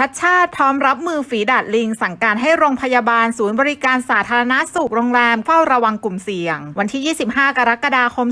ชัดชาติพร้อมรับมือฝีดาดลิง สั่งการให้โรงพยาบาลศูนย์บริการสาธารณสุขโรงแรมเฝ้าระวังกลุ่มเสี่ยง วันที่ 25 กรกฎาคม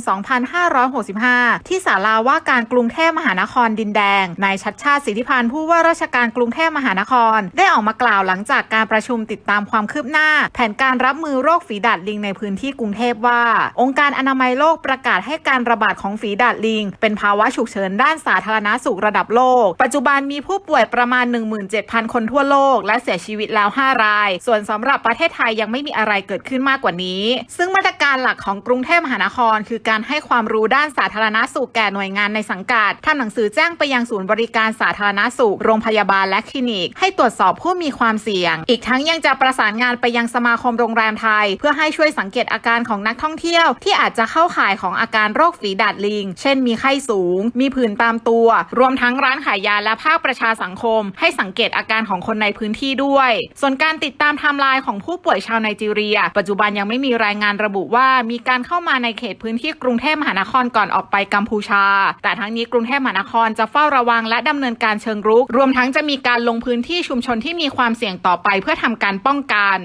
2565 ที่ศาลาว่าการกรุงเทพมหานครดินแดงนายชัดชาติสิทธิพันธ์ผู้ว่าราชการกรุงเทพมหานคร ได้ออกมากล่าวหลังจากการประชุมติดตามความคืบหน้า แผนการรับมือโรคฝีดาดลิงในพื้นที่กรุงเทพว่า องค์การอนามัยโลกประกาศให้การระบาดของฝีดาดลิง เป็นภาวะฉุกเฉินด้านสาธารณสุขระดับโลก ปัจจุบันมีผู้ป่วยประมาณ1 17,000 คนทั่วโลก และเสียชีวิตแล้ว 5 ราย ส่วนสำหรับประเทศไทยยังไม่มีอะไรเกิดขึ้นมากกว่านี้ ซึ่งมาตรการหลักของกรุงเทพมหานคร คือการให้ความรู้ด้านสาธารณสุขแก่หน่วยงานในสังกัดทำหนังสือแจ้งไปยังศูนย์บริการสาธารณสุข โรงพยาบาลและคลินิก ให้ตรวจสอบผู้มีความเสี่ยง อีกทั้งยังจะประสานงานไปยังสมาคมโรงแรมไทย เพื่อให้ช่วยสังเกตอาการของนักท่องเที่ยว ที่อาจจะเข้าข่ายของอาการโรคฝีดาดลิง เช่น มีไข้สูง มีผื่นตามตัว รวมทั้งร้านขายยาและภาคประชาสังคม ให้สังังเกตอาการของคนในพื้นที่ด้วย ส่วนการติดตามไทม์ไลน์ของผู้ป่วยชาวไนจีเรีย ปัจจุบันยังไม่มีรายงานระบุว่ามีการเข้ามาในเขตพื้นที่กรุงเทพมหานครก่อนออกไปกัมพูชา แต่ทั้งนี้กรุงเทพมหานครจะเฝ้าระวังและดำเนินการเชิงรุก รวมทั้งจะมีการลงพื้นที่ชุมชนที่มีความเสี่ยงต่อไปเพื่อทำการป้องกัน